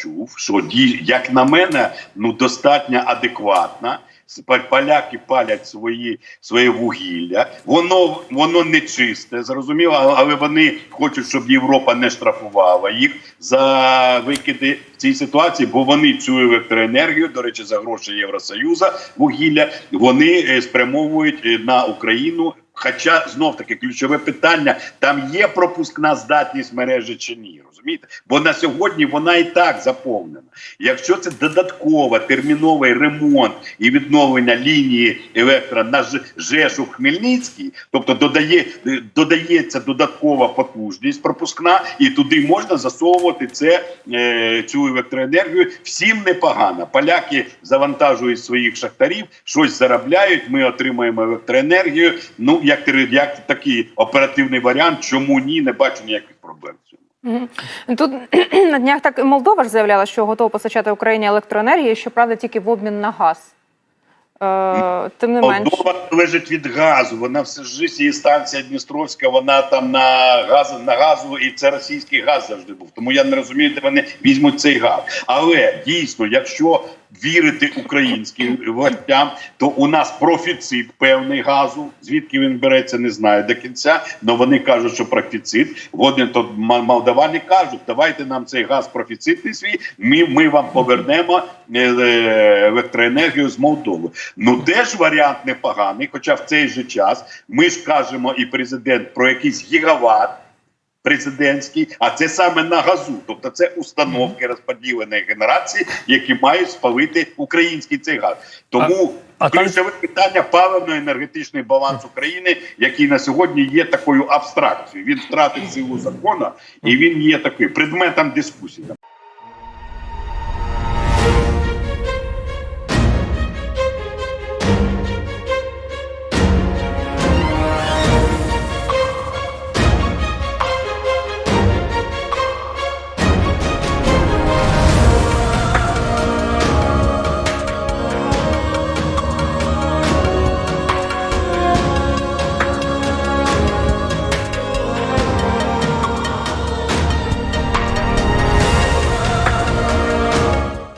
чув, що як на мене, ну достатньо адекватна. Поляки палять свої своє вугілля. Воно воно не чисте, зрозуміло, але- вони хочуть, щоб Європа не штрафувала їх за викиди в цій ситуації, бо вони цю електроенергію, до речі, за гроші Євросоюзу вугілля, вони е, спрямовують е, на Україну. Хоча знов таки ключове питання: там є пропускна здатність мережі чи ні, розумієте? Бо на сьогодні вона і так заповнена. Якщо це додатково терміновий ремонт і відновлення лінії електро на Ж- Жешув Хмельницький, тобто додає додається додаткова потужність пропускна, і туди можна засовувати це е, цю електроенергію. Всім непогано. Поляки завантажують своїх шахтарів, щось заробляють. Ми отримаємо електроенергію. Ну як як такий оперативний варіант, чому ні, не бачу ніяких проблем. в цьому. Тут на днях так і Молдова ж заявляла, що готова постачати Україні електроенергію, щоправда, тільки в обмін на газ. Е, тим не менш. Молдова залежить від газу. Вона все ж її станція Дністровська, вона там на газ на газу, і це російський газ завжди був. Тому я не розумію, де вони візьмуть цей газ. Але дійсно, якщо вірити українським властям, то у нас профіцит певний газу. Звідки він береться, не знаю до кінця. але вони кажуть, що профіцит. Вони то молдавани кажуть, давайте нам цей газ профіцитний свій. Ми, ми вам повернемо е, е, електроенергію з Молдови. Ну теж варіант непоганий. Хоча в цей же час ми ж кажемо, і президент про якийсь гігават президентський, а це саме на газу, тобто це установки розподіленої генерації, які мають спалити український цей газ. Тому А- а питання паливно-енергетичний баланс України, який на сьогодні є такою абстракцією. Він втратив силу закону, і він є такою предметом дискусії.